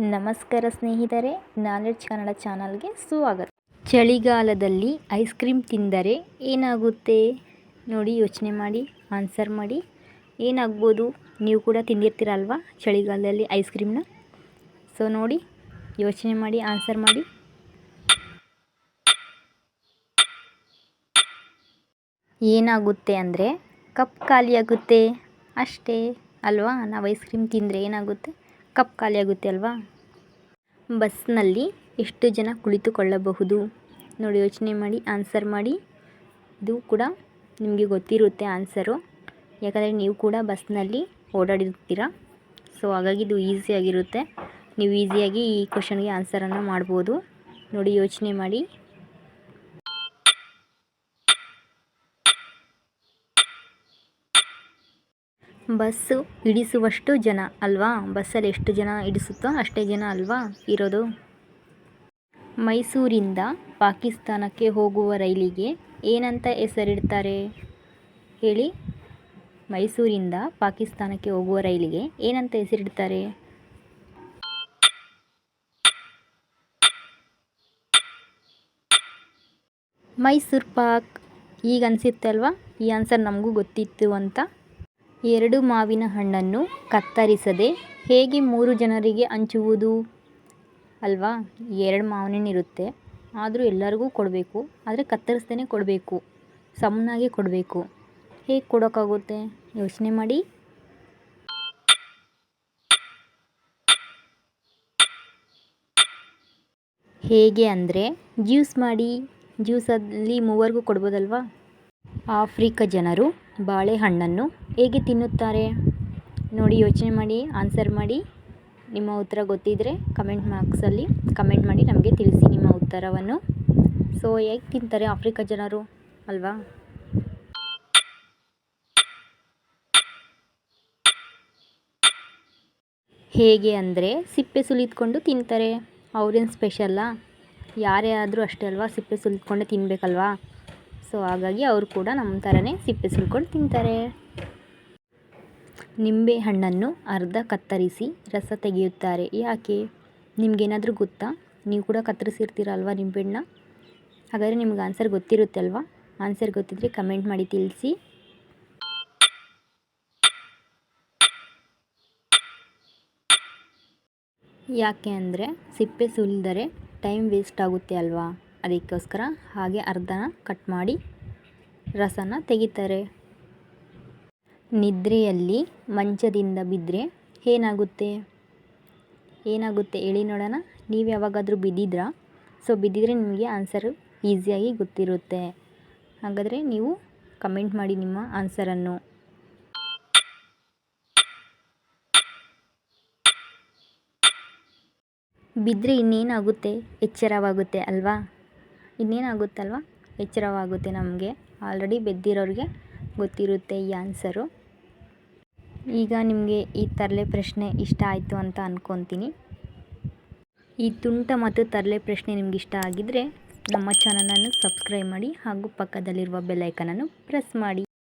ನಮಸ್ಕಾರ ಸ್ನೇಹಿತರೆ, ನಾಲೆಡ್ಜ್ ಕನ್ನಡ ಚಾನಲ್ಗೆ ಸ್ವಾಗತ. ಚಳಿಗಾಲದಲ್ಲಿ ಐಸ್ ಕ್ರೀಮ್ ತಿಂದರೆ ಏನಾಗುತ್ತೆ? ನೋಡಿ, ಯೋಚನೆ ಮಾಡಿ, ಆನ್ಸರ್ ಮಾಡಿ. ಏನಾಗ್ಬೋದು? ನೀವು ಕೂಡ ತಿಂದಿರ್ತೀರಲ್ವಾ ಚಳಿಗಾಲದಲ್ಲಿ ಐಸ್ ಕ್ರೀಮ್ನ? ಸೊ, ನೋಡಿ, ಯೋಚನೆ ಮಾಡಿ, ಆನ್ಸರ್ ಮಾಡಿ. ಏನಾಗುತ್ತೆ ಅಂದರೆ, ಕಪ್ ಖಾಲಿಯಾಗುತ್ತೆ. ಅಷ್ಟೇ, ಅಲ್ವಾ? ನಾವು ಐಸ್ ಕ್ರೀಮ್ ತಿಂದರೆ ಏನಾಗುತ್ತೆ? ಕಪ್ ಖಾಲಿಯಾಗುತ್ತೆ ಅಲ್ವಾ? ಬಸ್ನಲ್ಲಿ ಎಷ್ಟು ಜನ ಕುಳಿತುಕೊಳ್ಳಬಹುದು? ನೋಡಿ, ಯೋಚನೆ ಮಾಡಿ, ಆನ್ಸರ್ ಮಾಡಿ. ಇದು ಕೂಡ ನಿಮಗೆ ಗೊತ್ತಿರುತ್ತೆ ಆನ್ಸರು. ಯಾಕಂದರೆ ನೀವು ಕೂಡ ಬಸ್ನಲ್ಲಿ ಓಡಾಡಿರ್ತೀರ. ಸೊ, ಹಾಗಾಗಿ ಇದು ಈಸಿಯಾಗಿರುತ್ತೆ ನೀವು ಈಸಿಯಾಗಿ ಈ ಕ್ವಶನ್ಗೆ ಆನ್ಸರನ್ನು ಮಾಡ್ಬೋದು. ನೋಡಿ, ಯೋಚನೆ ಮಾಡಿ. ಬಸ್ಸು ಇಡಿಸುವಷ್ಟು ಜನ ಅಲ್ವಾ? ಬಸ್ಸಲ್ಲಿ ಎಷ್ಟು ಜನ ಇಡಿಸುತ್ತೋ ಅಷ್ಟೇ ಜನ ಅಲ್ವಾ ಇರೋದು? ಮೈಸೂರಿಂದ ಪಾಕಿಸ್ತಾನಕ್ಕೆ ಹೋಗುವ ರೈಲಿಗೆ ಏನಂತ ಹೆಸರಿಡ್ತಾರೆ? ಹೇಳಿ. ಮೈಸೂರಿಂದ ಪಾಕಿಸ್ತಾನಕ್ಕೆ ಹೋಗುವ ರೈಲಿಗೆ ಏನಂತ ಹೆಸರಿಡ್ತಾರೆ? ಮೈಸೂರು ಪಾಕ್. ಈಗ ಅನಿಸುತ್ತಲ್ವಾ? ಈ ಆನ್ಸರ್ ನಮಗೂ ಗೊತ್ತಿತ್ತು ಅಂತ. ಎರಡು ಮಾವಿನ ಹಣ್ಣನ್ನು ಕತ್ತರಿಸದೆ ಹೇಗೆ ಮೂರು ಜನರಿಗೆ ಹಂಚುವುದು? ಅಲ್ವಾ? ಎರಡು ಮಾವಿನಿರುತ್ತೆ ಆದರೂ ಎಲ್ಲರಿಗೂ ಕೊಡಬೇಕು. ಆದರೆ ಕತ್ತರಿಸ್ದೇ ಕೊಡಬೇಕು. ಸಮನಾಗಿ ಕೊಡಬೇಕು. ಹೇಗೆ ಕೊಡೋಕ್ಕಾಗುತ್ತೆ? ಯೋಚನೆ ಮಾಡಿ. ಹೇಗೆ ಅಂದರೆ ಜ್ಯೂಸ್ ಮಾಡಿ. ಜ್ಯೂಸಲ್ಲಿ ಮೂವರಿಗೂ ಕೊಡ್ಬೋದಲ್ವಾ? ಆಫ್ರಿಕಾ ಜನರು ಬಾಳೆಹಣ್ಣನ್ನು ಹೇಗೆ ತಿನ್ನುತ್ತಾರೆ? ನೋಡಿ, ಯೋಚನೆ ಮಾಡಿ ಆನ್ಸರ್ ಮಾಡಿ. ನಿಮ್ಮ ಉತ್ತರ ಗೊತ್ತಿದ್ದರೆ ಕಮೆಂಟ್ ಮಾರ್ಕ್ಸಲ್ಲಿ ಕಮೆಂಟ್ ಮಾಡಿ, ನಮಗೆ ತಿಳಿಸಿ ನಿಮ್ಮ ಉತ್ತರವನ್ನು. ಸೊ ಹೇಗೆ ತಿಂತಾರೆ ಆಫ್ರಿಕಾ ಜನರು? ಅಲ್ವಾ? ಹೇಗೆ ಅಂದರೆ ಸಿಪ್ಪೆ ಸುಲಿದ್ಕೊಂಡು ತಿಂತಾರೆ. ಅವ್ರೇನು ಸ್ಪೆಷಲ್ಲ ಯಾರೇ ಆದರೂ ಅಷ್ಟೇ ಅಲ್ವಾ? ಸಿಪ್ಪೆ ಸುಲಿದ್ಕೊಂಡೆ ತಿನ್ನಬೇಕಲ್ವಾ ಸೊ ಹಾಗಾಗಿ ಅವರು ಕೂಡ ನಮ್ಮ ಥರನೇ ಸಿಪ್ಪೆ ಸುಲ್ಕೊಂಡು ತಿಂತಾರೆ. ನಿಂಬೆ ಹಣ್ಣನ್ನು ಅರ್ಧ ಕತ್ತರಿಸಿ ರಸ ತೆಗೆಯುತ್ತಾರೆ. ಯಾಕೆ? ನಿಮಗೇನಾದರೂ ಗೊತ್ತಾ? ನೀವು ಕೂಡ ಕತ್ತರಿಸಿರ್ತೀರ ಅಲ್ವಾ ನಿಂಬೆಹಣ್ಣ? ಹಾಗಾದರೆ ನಿಮ್ಗೆ ಆನ್ಸರ್ ಗೊತ್ತಿರುತ್ತೆ ಅಲ್ವಾ ಆನ್ಸರ್ ಗೊತ್ತಿದ್ದರೆ ಕಮೆಂಟ್ ಮಾಡಿ ತಿಳಿಸಿ. ಯಾಕೆ ಅಂದರೆ ಸಿಪ್ಪೆ ಸುಲಿದರೆ ಟೈಮ್ ವೇಸ್ಟ್ ಆಗುತ್ತೆ ಅಲ್ವಾ? ಅದಕ್ಕೋಸ್ಕರ ಹಾಗೆ ಅರ್ಧನ ಕಟ್ ಮಾಡಿ ರಸನ ತೆಗಿತಾರೆ. ನಿದ್ರೆಯಲ್ಲಿ ಮಂಚದಿಂದ ಬಿದ್ದರೆ ಏನಾಗುತ್ತೆ? ಏನಾಗುತ್ತೆ? ಹೇಳಿ ನೋಡೋಣ. ನೀವು ಯಾವಾಗಾದರೂ ಬಿದ್ದಿದ್ರಾ? ಸೊ ಬಿದ್ದಿದ್ರೆ ನಿಮಗೆ ಆನ್ಸರು ಈಸಿಯಾಗಿ ಗೊತ್ತಿರುತ್ತೆ. ಹಾಗಾದರೆ ನೀವು ಕಮೆಂಟ್ ಮಾಡಿ ನಿಮ್ಮ ಆನ್ಸರನ್ನು ಬಿದ್ದರೆ ಇನ್ನೇನಾಗುತ್ತೆ? ಎಚ್ಚರವಾಗುತ್ತೆ ಅಲ್ವಾ? ಇನ್ನೇನಾಗುತ್ತಲ್ವಾ? ಎಚ್ಚರವಾಗುತ್ತೆ ನಮಗೆ. ಆಲ್ರೆಡಿ ಬೆದ್ದಿರೋರಿಗೆ ಗೊತ್ತಿರುತ್ತೆ ಈ ಆನ್ಸರು ಈಗ ನಿಮಗೆ ಈ ತರಲೆ ಪ್ರಶ್ನೆ ಇಷ್ಟ ಆಯಿತು ಅಂತ ಅಂದ್ಕೊತೀನಿ ಈ ತುಂಟ ಮತ್ತು ತರಲೆ ಪ್ರಶ್ನೆ ನಿಮ್ಗೆ ಇಷ್ಟ ಆಗಿದ್ದರೆ ನಮ್ಮ ಚಾನಲನ್ನು ಸಬ್ಸ್ಕ್ರೈಬ್ ಮಾಡಿ ಹಾಗೂ ಪಕ್ಕದಲ್ಲಿರುವ ಬೆಲ್ಲೈಕನನ್ನು ಪ್ರೆಸ್ ಮಾಡಿ.